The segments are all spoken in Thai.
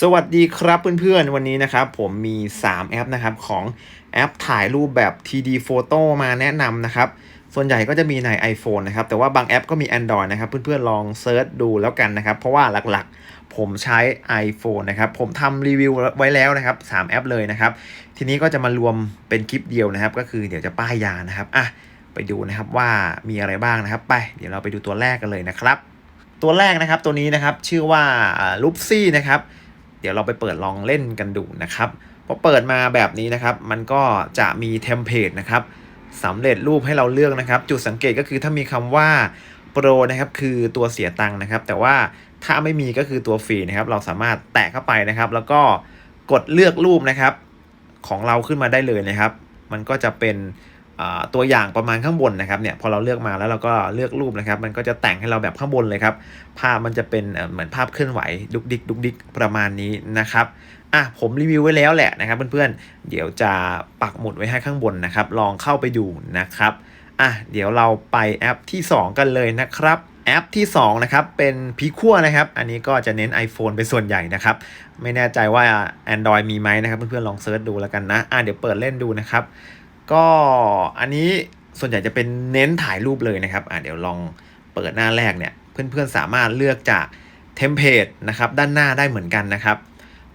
สวัสดีครับเพื่อนๆ วันนี้นะครับผมมี 3 แอปนะครับของแอปถ่ายรูปแบบ TD Photo มาแนะนำนะครับ ส่วนใหญ่ก็จะมีใน iPhone นะครับ แต่ว่าบางแอปก็มี Android นะครับ เพื่อนๆ ลองเซิร์ชดูแล้วกันนะครับ เพราะว่าหลักๆ ผมใช้ iPhone นะครับ ผมทำรีวิวไว้แล้วนะครับ 3 แอปเลยนะครับ ทีนี้ก็จะมารวมเป็นคลิปเดียวนะครับ ก็คือเดี๋ยวจะป้ายยานะครับอะไปดูนะครับว่ามีอะไรบ้างนะครับ ไปเดี๋ยวเราไปดูตัวแรกกันเลยนะครับ ตัวแรกนะครับตัวนี้นะครับชื่อว่าลูปซี่นะครับ เดี๋ยวเราไปเปิดลองเล่นกันดูนะครับพอเปิดมาแบบนี้นะครับ มันก็จะมีเทมเพลตนะครับสำเร็จรูปให้เราเลือกนะครับ จุดสังเกตก็คือถ้ามีคำว่าโปรนะครับคือตัวเสียตังค์นะครับ แต่ว่าถ้าไม่มีก็คือตัวฟรีนะครับ เราสามารถแตะเข้าไปนะครับ แล้วก็กดเลือกรูปนะครับ ของเราขึ้นมาได้เลยนะครับ มันก็จะเป็น ตัวอย่างประมาณข้างบนนะครับเนี่ยพอเราเลือกมาแล้วเราก็เลือกรูปนะครับ มันก็จะแต่งให้เราแบบข้างบนเลยครับ ภาพมันจะเป็นเหมือนภาพเคลื่อนไหวดุกดิกดุกดิกประมาณนี้นะครับอะผมรีวิวไว้แล้วแหละนะครับเพื่อนๆ เดี๋ยวจะปักหมุดไว้ให้ข้างบนนะครับ ลองเข้าไปดูนะครับอะเดี๋ยวเราไปแอปที่ 2 กันเลยนะครับแอปที่2นะครับเป็นพีคั่วนะครับ อันนี้ก็จะเน้น iPhone เป็นส่วนใหญ่นะครับ ไม่แน่ใจว่า Android มีไหมนะครับ เพื่อนๆลองเซิร์ชดูแล้วกันนะอะเดี๋ยวเปิดเล่นดูนะครับ ก็อันนี้ส่วนใหญ่จะเป็นเน้นถ่ายรูปเลยนะครับอะเดี๋ยวลองเปิดหน้าแรกเนี่ย เพื่อนๆสามารถเลือกจากเทมเพลตนะครับด้านหน้าได้เหมือนกันนะครับ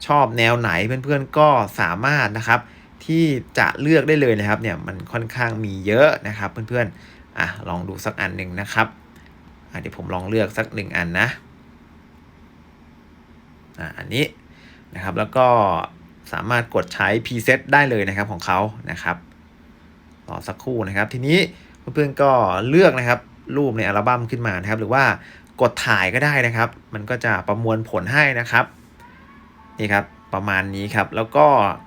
ชอบแนวไหนเพื่อนๆก็สามารถนะครับที่จะเลือกได้เลยนะครับเนี่ยมันค่อนข้างมีเยอะนะครับ เพื่อนๆอะลองดูสักอันหนึ่งนะครับอะเดี๋ยวผมลองเลือกสักหนึ่งอันนะอะอันนี้นะครับแล้วก็สามารถกดใช้ preset ได้เลยนะครับของเขานะครับ รอสักครู่นะครับ ทีนี้เพื่อนๆก็เลือกนะครับรูปในอัลบั้มขึ้นมานะครับ หรือว่ากดถ่ายก็ได้นะครับ มันก็จะประมวลผลให้นะครับนี่ครับประมาณนี้ครับ แล้วก็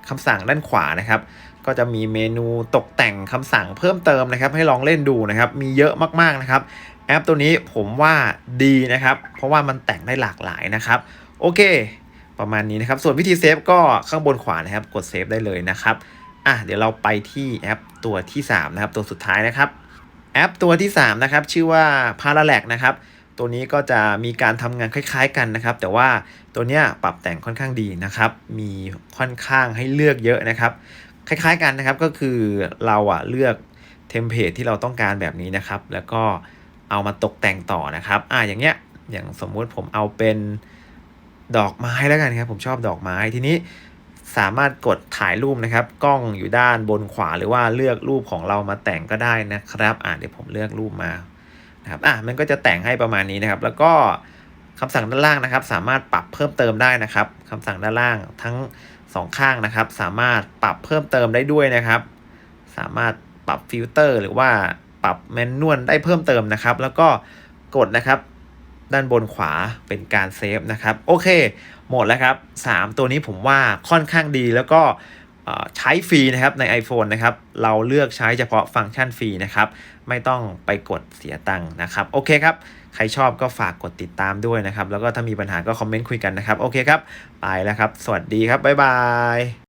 คำสั่งด้านขวานะครับ ก็จะมีเมนูตกแต่งคำสั่งเพิ่มเติมนะครับ ให้ลองเล่นดูนะครับ มีเยอะมากๆนะครับ แอปตัวนี้ผมว่าดีนะครับ เพราะว่ามันแต่งได้หลากหลายนะครับ โอเค ประมาณนี้นะครับ ส่วนวิธีเซฟก็ข้างบนขวานะครับ กดเซฟได้เลยนะครับ อะเดี๋ยวเราไปที่แอปตัวที่ 3 นะครับ ตัวสุดท้ายนะครับ แอปตัวที่ 3 นะครับ ชื่อว่า Parallax นะครับ ตัวนี้ก็จะมีการทำงานคล้ายๆกันนะครับ แต่ว่าตัวเนี้ยปรับแต่งค่อนข้างดีนะครับ มีค่อนข้างให้เลือกเยอะนะครับ คล้ายๆกันนะครับก็คือเราอะเลือกเทมเพลตที่เราต้องการแบบนี้นะครับ แล้วก็เอามาตกแต่งต่อนะครับ อะอย่างเงี้ยอย่างสมมุติผมเอาเป็นดอกไม้แล้วกันครับ ผมชอบดอกไม้ทีนี้ สามารถกดถ่ายรูปนะครับ กล้องอยู่ด้านบนขวาหรือว่าเลือกรูปของเรามาแต่งก็ได้นะครับอ่าเดี๋ยวผมเลือกรูปมานะครับอะมันก็จะแต่งให้ประมาณนี้นะครับ แล้วก็คำสั่งด้านล่างนะครับ สามารถปรับเพิ่มเติมได้นะครับคำสั่งด้านล่างทั้งสองข้างนะครับ สามารถปรับเพิ่มเติมได้ด้วยนะครับ สามารถปรับฟิลเตอร์หรือว่าปรับแมนนวลได้เพิ่มเติมนะครับ แล้วก็กดนะครับ ด้านบนขวาเป็นการเซฟนะครับโอเค หมดแล้วครับ 3 ตัวนี้ผมว่าค่อนข้างดีแล้วก็ใช้ฟรีนะครับใน iPhone นะครับเราเลือกใช้เฉพาะฟังก์ชันฟรีนะครับไม่ต้องไปกดเสียตังค์นะครับโอเคครับใครชอบก็ฝากกดติดตามด้วยนะครับแล้วก็ถ้ามีปัญหาก็คอมเมนต์คุยกันนะครับโอเคครับไปแล้วครับ สวัสดีครับบ๊ายบาย